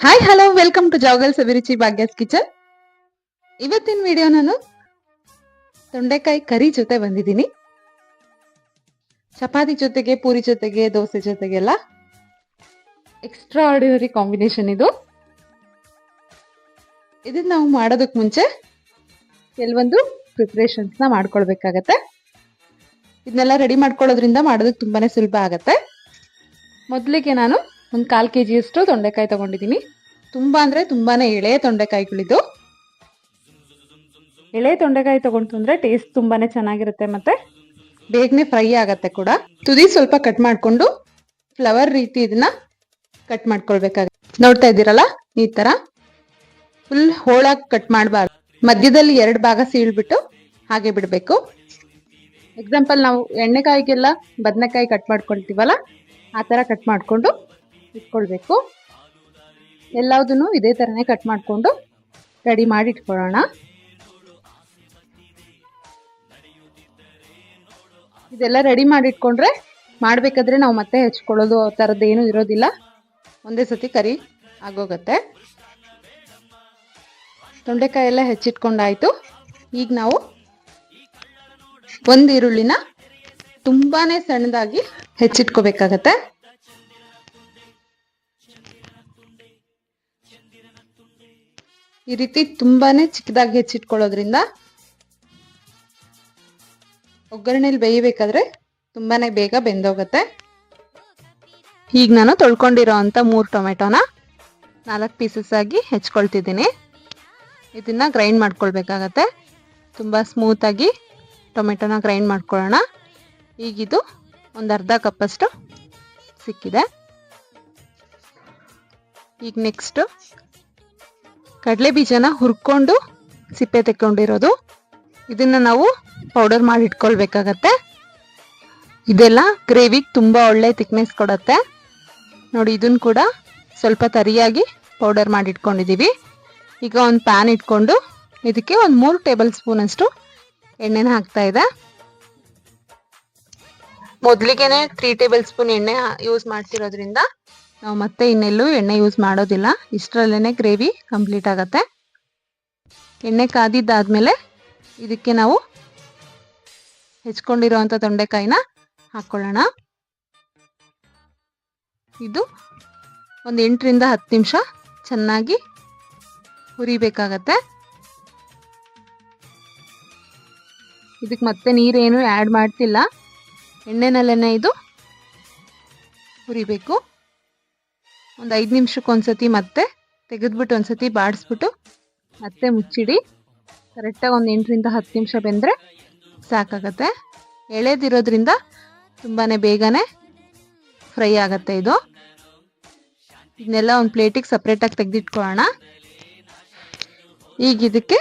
Hi hello welcome to ಜಾಗಲ್ಸ್ ಅಭಿರುಚಿ Bhagya's kitchen ಇವತ್ತಿನ ವಿಡಿಯೋ ನಾನು ತೊಂಡೆಕಾಯಿ ಕರಿ ಜೊತೆ ಬಂದಿದ್ದೀನಿ. ಚಪಾತಿ ಜೊತೆಗೆ, ಪೂರಿ ಜೊತೆಗೆ, ದೋಸೆ ಜೊತೆಗೆಲ್ಲ ಎಕ್ಸ್ಟ್ರಾ ಆರ್ಡಿನರಿ ಕಾಂಬಿನೇಷನ್ ಇದು. ಇದನ್ನ ನಾವು ಮಾಡೋದಕ್ಕೆ ಮುಂಚೆ ಕೆಲವೊಂದು ಪ್ರಿಪ್ರೇಷನ್ಸ್ನ ಮಾಡ್ಕೊಳ್ಬೇಕಾಗತ್ತೆ. ಇದನ್ನೆಲ್ಲ ರೆಡಿ ಮಾಡ್ಕೊಳ್ಳೋದ್ರಿಂದ ಮಾಡೋದಕ್ಕೆ ತುಂಬಾನೇ ಸುಲಭ ಆಗತ್ತೆ. ಮೊದಲಿಗೆ ನಾನು ಒಂದು ಕಾಲು ಕೆ ಜಿಯಷ್ಟು ತೊಂಡೆಕಾಯಿ ತಗೊಂಡಿದ್ದೀನಿ. ತುಂಬ ಅಂದರೆ ತುಂಬಾ ಎಳೆ ತೊಂಡೆಕಾಯಿಗಳಿದ್ದು. ಎಳೆ ತೊಂಡೆಕಾಯಿ ತೊಗೊಂಡು ಅಂದರೆ ಟೇಸ್ಟ್ ತುಂಬಾ ಚೆನ್ನಾಗಿರುತ್ತೆ ಮತ್ತು ಬೇಗನೆ ಫ್ರೈ ಆಗತ್ತೆ ಕೂಡ. ತುದಿ ಸ್ವಲ್ಪ ಕಟ್ ಮಾಡಿಕೊಂಡು ಫ್ಲವರ್ ರೀತಿ ಇದನ್ನ ಕಟ್ ಮಾಡ್ಕೊಳ್ಬೇಕಾಗುತ್ತೆ. ನೋಡ್ತಾ ಇದ್ದೀರಲ್ಲ, ಈ ತರ? ಫುಲ್ ಹೋಳಾಗಿ ಕಟ್ ಮಾಡಬಾರ್ದು. ಮಧ್ಯದಲ್ಲಿ ಎರಡು ಭಾಗ ಸೀಳ್ಬಿಟ್ಟು ಹಾಗೆ ಬಿಡಬೇಕು. ಎಕ್ಸಾಂಪಲ್ ನಾವು ಎಣ್ಣೆಕಾಯಿಗೆಲ್ಲ ಬದನೆಕಾಯಿ ಕಟ್ ಮಾಡ್ಕೊಳ್ತೀವಲ್ಲ ಆ ಥರ ಕಟ್ ಮಾಡಿಕೊಂಡು ಇಟ್ಕೊಳ್ಬೇಕು. ಎಲ್ಲದನ್ನು ಇದೇ ಥರನೇ ಕಟ್ ಮಾಡಿಕೊಂಡು ರೆಡಿ ಮಾಡಿ ಇಟ್ಕೊಳ್ಳೋಣ. ಇದೆಲ್ಲ ರೆಡಿ ಮಾಡಿ ಇಟ್ಕೊಂಡ್ರೆ ಮಾಡಬೇಕಾದ್ರೆ ನಾವು ಮತ್ತೆ ಹೆಚ್ಕೊಳ್ಳೋದು ಆ ಥರದ್ದು ಏನೂ ಇರೋದಿಲ್ಲ. ಒಂದೇ ಸತಿ ಕರಿ ಆಗೋಗತ್ತೆ. ತೊಂಡೆಕಾಯಿ ಎಲ್ಲ ಹೆಚ್ಚಿಟ್ಕೊಂಡಾಯಿತು. ಈಗ ನಾವು ಒಂದು ಈರುಳ್ಳಿನ ತುಂಬಾನೇ ಸಣ್ಣದಾಗಿ ಹೆಚ್ಚಿಟ್ಕೋಬೇಕಾಗತ್ತೆ. ಈ ರೀತಿ ತುಂಬಾನೇ ಚಿಕ್ಕದಾಗಿ ಹೆಚ್ಚಿಟ್ಕೊಳ್ಳೋದ್ರಿಂದ ಒಗ್ಗರಣೆಲಿ ಬೇಯಬೇಕಾದ್ರೆ ತುಂಬಾನೇ ಬೇಗ ಬೆಂದೋಗತ್ತೆ. ಈಗ ನಾನು ತೊಳ್ಕೊಂಡಿರೋ ಅಂತ ಮೂರು ಟೊಮೆಟೊನ ನಾಲ್ಕು ಪೀಸಸ್ ಆಗಿ ಹೆಚ್ಕೊಳ್ತಿದ್ದೀನಿ. ಇದನ್ನ ಗ್ರೈಂಡ್ ಮಾಡ್ಕೊಳ್ಬೇಕಾಗತ್ತೆ. ತುಂಬ ಸ್ಮೂತಾಗಿ ಟೊಮೆಟೊನ ಗ್ರೈಂಡ್ ಮಾಡ್ಕೊಳ್ಳೋಣ. ಈಗಿದು ಒಂದು ಅರ್ಧ ಕಪ್ಪಷ್ಟು ಸಿಕ್ಕಿದೆ. ಈಗ ನೆಕ್ಸ್ಟು ಕಡಲೆ ಬೀಜನ ಹುರ್ಕೊಂಡು ಸಿಪ್ಪೆ ತೆಕ್ಕೊಂಡಿರೋದು. ಇದನ್ನ ನಾವು ಪೌಡರ್ ಮಾಡಿ ಇಟ್ಕೊಳ್ಬೇಕಾಗತ್ತೆ. ಇದೆಲ್ಲ ಗ್ರೇವಿಗೆ ತುಂಬ ಒಳ್ಳೆ ತಿಕ್ನೆಸ್ ಕೊಡತ್ತೆ. ನೋಡಿ ಇದನ್ನ ಕೂಡ ಸ್ವಲ್ಪ ತರಿಯಾಗಿ ಪೌಡರ್ ಮಾಡಿ ಇಟ್ಕೊಂಡಿದ್ದೀವಿ ಈಗ ಒಂದು ಪ್ಯಾನ್ ಇಟ್ಕೊಂಡು ಇದಕ್ಕೆ ಒಂದು ಮೂರು ಟೇಬಲ್ ಸ್ಪೂನ್ ಅಷ್ಟು ಎಣ್ಣೆನ ಹಾಕ್ತಾ ಇದೆ. ಮೊದಲಿಗೆನೆ ತ್ರೀ ಟೇಬಲ್ ಸ್ಪೂನ್ ಎಣ್ಣೆ ಯೂಸ್ ಮಾಡ್ತಿರೋದ್ರಿಂದ ನಾವು ಮತ್ತೆ ಇನ್ನೆಲ್ಲೂ ಎಣ್ಣೆ ಯೂಸ್ ಮಾಡೋದಿಲ್ಲ. ಇಷ್ಟರಲ್ಲೇ ಗ್ರೇವಿ ಕಂಪ್ಲೀಟ್ ಆಗತ್ತೆ. ಎಣ್ಣೆ ಕಾದಿದ್ದಾದ್ಮೇಲೆ ಇದಕ್ಕೆ ನಾವು ಹೆಚ್ಕೊಂಡಿರೋವಂಥ ತೊಂಡೆಕಾಯಿನ ಹಾಕ್ಕೊಳ್ಳೋಣ ಇದು ಒಂದು ಎಂಟರಿಂದ ಹತ್ತು ನಿಮಿಷ ಚೆನ್ನಾಗಿ ಹುರಿಬೇಕಾಗತ್ತೆ. ಇದಕ್ಕೆ ಮತ್ತೆ ನೀರೇನು ಆ್ಯಡ್ ಮಾಡ್ತಿಲ್ಲ. ಎಣ್ಣೆನಲ್ಲೇ ಇದು ಹುರಿಬೇಕು. ಒಂದು ಐದು ನಿಮಿಷಕ್ಕೆ ಒಂದ್ಸತಿ ಮತ್ತೆ ತೆಗೆದ್ಬಿಟ್ಟು ಒಂದ್ಸತಿ ಬಾಡಿಸ್ಬಿಟ್ಟು ಮತ್ತೆ ಮುಚ್ಚಿಡಿ. ಕರೆಕ್ಟಾಗಿ ಒಂದು ಎಂಟರಿಂದ ಹತ್ತು ನಿಮಿಷ ಬೆಂದರೆ ಸಾಕಾಗತ್ತೆ. ಎಳೆದಿರೋದ್ರಿಂದ ತುಂಬಾ ಬೇಗನೆ ಫ್ರೈ ಆಗತ್ತೆ ಇದು. ಇದನ್ನೆಲ್ಲ ಒಂದು ಪ್ಲೇಟಿಗೆ ಸಪ್ರೇಟಾಗಿ ತೆಗೆದಿಟ್ಕೊಳ್ಳೋಣ ಈಗ ಇದಕ್ಕೆ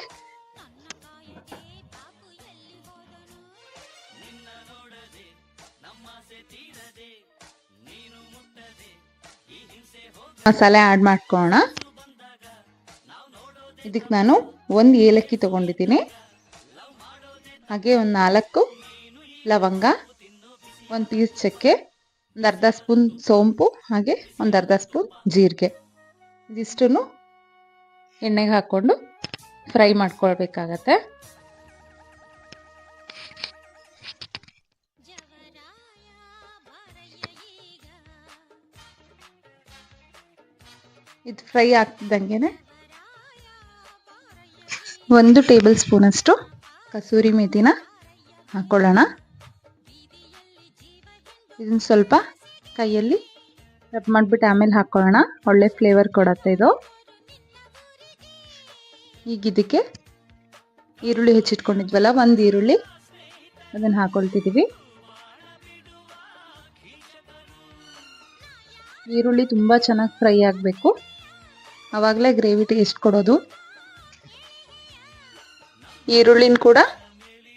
ಮಸಾಲೆ ಆ್ಯಡ್ ಮಾಡ್ಕೊಳ್ಳೋಣ ಇದಕ್ಕೆ ನಾನು ಒಂದು ಏಲಕ್ಕಿ ತಗೊಂಡಿದ್ದೀನಿ. ಹಾಗೆ ಒಂದು ನಾಲ್ಕು ಲವಂಗ, ಒಂದು ಪೀಸ್ ಚಕ್ಕೆ ಒಂದು ಅರ್ಧ ಸ್ಪೂನ್ ಸೋಂಪು, ಹಾಗೆ ಒಂದು ಅರ್ಧ ಸ್ಪೂನ್ ಜೀರಿಗೆ. ಇದಿಷ್ಟನ್ನು ಎಣ್ಣೆಗೆ ಹಾಕ್ಕೊಂಡು ಫ್ರೈ ಮಾಡ್ಕೊಳ್ಬೇಕಾಗತ್ತೆ. ಇದು ಫ್ರೈ ಆಗ್ತಿದ್ದಂಗೆ ಒಂದು ಟೇಬಲ್ ಸ್ಪೂನಷ್ಟು ಕಸೂರಿ ಮೇಥಿನ ಹಾಕ್ಕೊಳ್ಳೋಣ ಇದನ್ನ ಸ್ವಲ್ಪ ಕೈಯಲ್ಲಿ ರಬ್ ಮಾಡಿಬಿಟ್ಟು ಆಮೇಲೆ ಹಾಕ್ಕೊಳ್ಳೋಣ ಒಳ್ಳೆ ಫ್ಲೇವರ್ ಕೊಡತ್ತೆ ಇದು. ಈಗ ಇದಕ್ಕೆ ಈರುಳ್ಳಿ ಹೆಚ್ಚಿಟ್ಕೊಂಡಿದ್ವಲ್ಲ, ಒಂದು ಈರುಳ್ಳಿ ಅದನ್ನು ಹಾಕೊಳ್ತಿದ್ದೀವಿ ಈರುಳ್ಳಿ ತುಂಬ ಚೆನ್ನಾಗಿ ಫ್ರೈ ಆಗಬೇಕು. ಆವಾಗಲೇ ಗ್ರೇವಿ ಟೇಸ್ಟ್ ಕೊಡೋದು. ಈರುಳ್ಳಿನ ಕೂಡ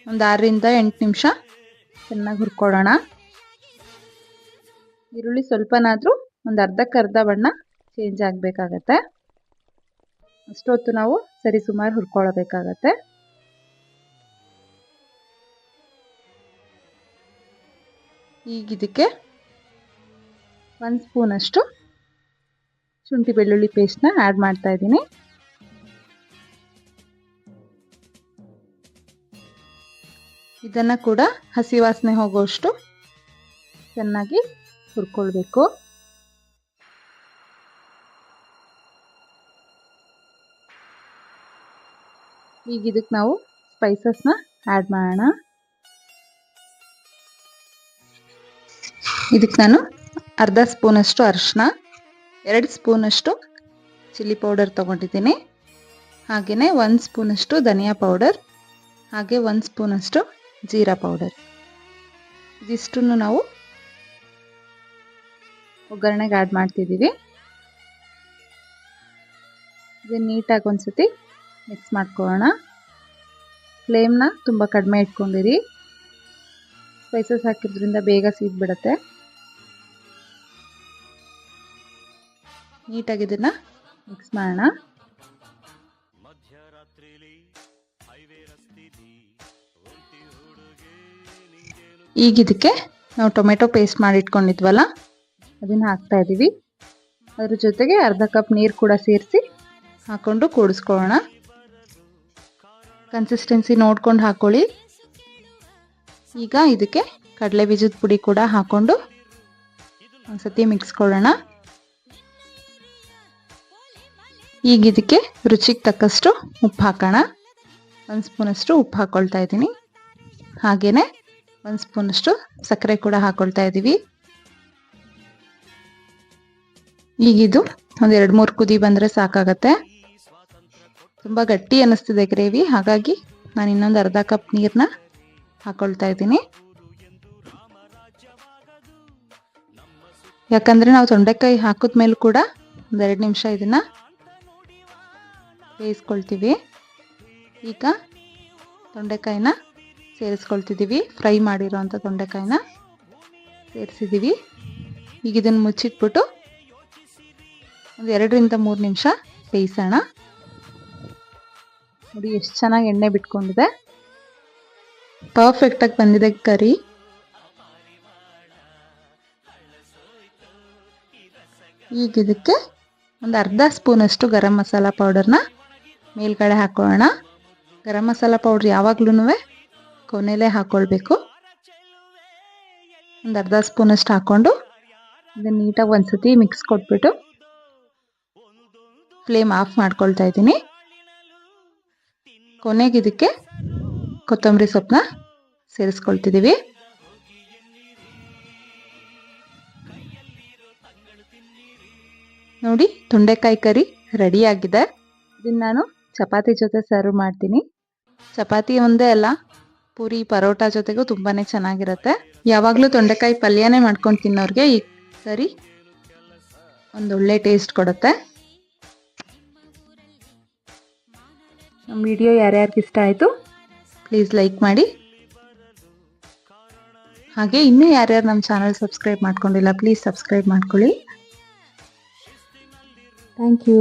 ಒಂದು ಆರರಿಂದ ಎಂಟು ನಿಮಿಷ ಚೆನ್ನಾಗಿ ಹುರ್ಕೊಳ್ಳೋಣ ಈರುಳ್ಳಿ ಸ್ವಲ್ಪನಾದರೂ ಒಂದು ಅರ್ಧಕ್ಕೆ ಅರ್ಧ ಬಣ್ಣ ಚೇಂಜ್ ಆಗಬೇಕಾಗತ್ತೆ. ಅಷ್ಟೊತ್ತು ನಾವು ಸರಿ ಸುಮಾರು ಹುರ್ಕೊಳ್ಬೇಕಾಗತ್ತೆ. ಈಗ ಇದಕ್ಕೆ ಒಂದು ಸ್ಪೂನಷ್ಟು ಶುಂಠಿ ಬೆಳ್ಳುಳ್ಳಿ ಪೇಸ್ಟ್ನ ಆ್ಯಡ್ ಮಾಡ್ತಾ ಇದ್ದೀನಿ. ಇದನ್ನು ಕೂಡ ಹಸಿ ವಾಸನೆ ಹೋಗೋಷ್ಟು ಚೆನ್ನಾಗಿ ಹುರ್ಕೊಳ್ಬೇಕು. ಈಗ ಇದಕ್ಕೆ ನಾವು ಸ್ಪೈಸಸ್ನ ಆ್ಯಡ್ ಮಾಡೋಣ. ಇದಕ್ಕೆ ನಾನು ಅರ್ಧ ಸ್ಪೂನಷ್ಟು ಅರಿಶಿನ. ಎರಡು ಸ್ಪೂನಷ್ಟು ಚಿಲ್ಲಿ ಪೌಡರ್ ತೊಗೊಂಡಿದ್ದೀನಿ. ಹಾಗೆಯೇ ಒಂದು ಸ್ಪೂನಷ್ಟು ಧನಿಯಾ ಪೌಡರ್, ಹಾಗೆ ಒಂದು ಸ್ಪೂನಷ್ಟು ಜೀರಾ ಪೌಡರ್. ಇದಿಷ್ಟನ್ನು ನಾವು ಒಗ್ಗರಣೆಗೆ ಆ್ಯಡ್ ಮಾಡ್ತಿದ್ದೀವಿ. ಇದನ್ನು ನೀಟಾಗಿ ಒಂದ್ಸತಿ ಮಿಕ್ಸ್ ಮಾಡ್ಕೊಳ್ಳೋಣ. ಫ್ಲೇಮ್ನ ತುಂಬ ಕಡಿಮೆ ಇಟ್ಕೊಂಡಿರಿ. ಸ್ಪೈಸಸ್ ಹಾಕಿದ್ರಿಂದ ಬೇಗ ಸೀದ್ಬಿಡತ್ತೆ ನೀಟಾಗಿ ಇದನ್ನು ಮಿಕ್ಸ್ ಮಾಡೋಣ. ಈಗ ಇದಕ್ಕೆ ನಾವು ಟೊಮೆಟೊ ಪೇಸ್ಟ್ ಮಾಡಿ ಇಟ್ಕೊಂಡಿದ್ವಲ್ಲ, ಅದನ್ನು ಹಾಕ್ತಾ ಇದ್ದೀವಿ ಅದ್ರ ಜೊತೆಗೆ ಅರ್ಧ ಕಪ್ ನೀರು ಕೂಡ ಸೇರಿಸಿ ಹಾಕೊಂಡು ಕೂಡಿಸ್ಕೊಳ್ಳೋಣ. ಕನ್ಸಿಸ್ಟೆನ್ಸಿ ನೋಡ್ಕೊಂಡು ಹಾಕೊಳ್ಳಿ. ಈಗ ಇದಕ್ಕೆ ಕಡಲೆ ಬೀಜದ ಪುಡಿ ಕೂಡ ಹಾಕೊಂಡು ಒಂದ್ಸತಿ ಮಿಕ್ಸ್ ಕೊಡೋಣ. ಈಗ ಇದಕ್ಕೆ ರುಚಿಗೆ ತಕ್ಕಷ್ಟು ಉಪ್ಪು ಹಾಕೋಣ. ಒಂದು ಸ್ಪೂನಷ್ಟು ಉಪ್ಪು ಹಾಕ್ಕೊಳ್ತಾ ಇದ್ದೀನಿ. ಹಾಗೆಯೇ ಒಂದು ಸ್ಪೂನಷ್ಟು ಸಕ್ಕರೆ ಕೂಡ ಹಾಕ್ಕೊಳ್ತಾ ಇದ್ದೀವಿ. ಈಗಿದು ಒಂದು ಎರಡು ಮೂರು ಕುದಿ ಬಂದರೆ ಸಾಕಾಗತ್ತೆ. ತುಂಬ ಗಟ್ಟಿ ಅನ್ನಿಸ್ತಿದೆ ಗ್ರೇವಿ. ಹಾಗಾಗಿ ನಾನು ಇನ್ನೊಂದು ಅರ್ಧ ಕಪ್ ನೀರನ್ನ ಹಾಕ್ಕೊಳ್ತಾ ಇದ್ದೀನಿ. ಯಾಕಂದರೆ ನಾವು ತೊಂಡೆಕಾಯಿ ಹಾಕಿದ ಮೇಲೆ ಕೂಡ ಒಂದೆರಡು ನಿಮಿಷ ಇದನ್ನು ಬೇಯಿಸ್ಕೊಳ್ತೀವಿ. ಈಗ ತೊಂಡೆಕಾಯಿನ ಸೇರಿಸ್ಕೊಳ್ತಿದ್ದೀವಿ. ಫ್ರೈ ಮಾಡಿರೋವಂಥ ತೊಂಡೆಕಾಯಿನ ಸೇರಿಸಿದ್ದೀವಿ. ಈಗ ಇದನ್ನು ಮುಚ್ಚಿಟ್ಬಿಟ್ಟು ಒಂದು ಎರಡರಿಂದ ಮೂರು ನಿಮಿಷ ಬೇಯಿಸೋಣ. ನೋಡಿ, ಎಷ್ಟು ಚೆನ್ನಾಗಿ ಎಣ್ಣೆ ಬಿಟ್ಕೊಂಡಿದೆ. ಪರ್ಫೆಕ್ಟಾಗಿ ಬಂದಿದೆ ಕರಿ. ಈಗ ಇದಕ್ಕೆ ಒಂದು ಅರ್ಧ ಸ್ಪೂನಷ್ಟು ಗರಂ ಮಸಾಲ ಪೌಡರ್ನ ಮೇಲ್ಗಡೆ ಹಾಕೊಳ್ಳೋಣ. ಗರಂ ಮಸಾಲ ಪೌಡ್ರ್ ಯಾವಾಗ್ಲೂ ಕೊನೆಯಲ್ಲೇ ಹಾಕ್ಕೊಳ್ಬೇಕು ಒಂದು ಅರ್ಧ ಸ್ಪೂನಷ್ಟು ಹಾಕ್ಕೊಂಡು ಇದನ್ನು ನೀಟಾಗಿ ಒಂದ್ಸತಿ ಮಿಕ್ಸ್ ಕೊಟ್ಬಿಟ್ಟು ಫ್ಲೇಮ್ ಆಫ್ ಮಾಡ್ಕೊಳ್ತಾ ಇದ್ದೀನಿ. ಕೊನೆಗೆ ಇದಕ್ಕೆ ಕೊತ್ತಂಬರಿ ಸೊಪ್ಪನ್ನ ಸೇರಿಸ್ಕೊಳ್ತಿದ್ದೀವಿ. ನೋಡಿ, ತೊಂಡೆಕಾಯಿ ಕರಿ ರೆಡಿಯಾಗಿದೆ ಇದನ್ನು ನಾನು ಚಪಾತಿ ಜೊತೆ ಸರ್ವ್ ಮಾಡ್ತೀನಿ. ಚಪಾತಿ ಒಂದೇ ಅಲ್ಲ, ಪೂರಿ, ಪರೋಟ ಜೊತೆಗೂ ತುಂಬಾ ಚೆನ್ನಾಗಿರುತ್ತೆ. ಯಾವಾಗಲೂ ತೊಂಡೆಕಾಯಿ ಪಲ್ಯನೇ ಮಾಡ್ಕೊಂಡು ತಿನ್ನೋರಿಗೆ ಈ ಒಂದು ಒಳ್ಳೆಯ ಟೇಸ್ಟ್ ಕೊಡುತ್ತೆ. ನಮ್ಮ ವಿಡಿಯೋ ಯಾರ್ಯಾರಿಗೆ ಇಷ್ಟ ಆಯಿತು ಪ್ಲೀಸ್ ಲೈಕ್ ಮಾಡಿ. ಹಾಗೆ ಇನ್ನೂ ಯಾರ್ಯಾರು ನಮ್ಮ ಚಾನಲ್ ಸಬ್ಸ್ಕ್ರೈಬ್ ಮಾಡ್ಕೊಂಡಿಲ್ಲ ಪ್ಲೀಸ್ ಸಬ್ಸ್ಕ್ರೈಬ್ ಮಾಡ್ಕೊಳ್ಳಿ. Thank you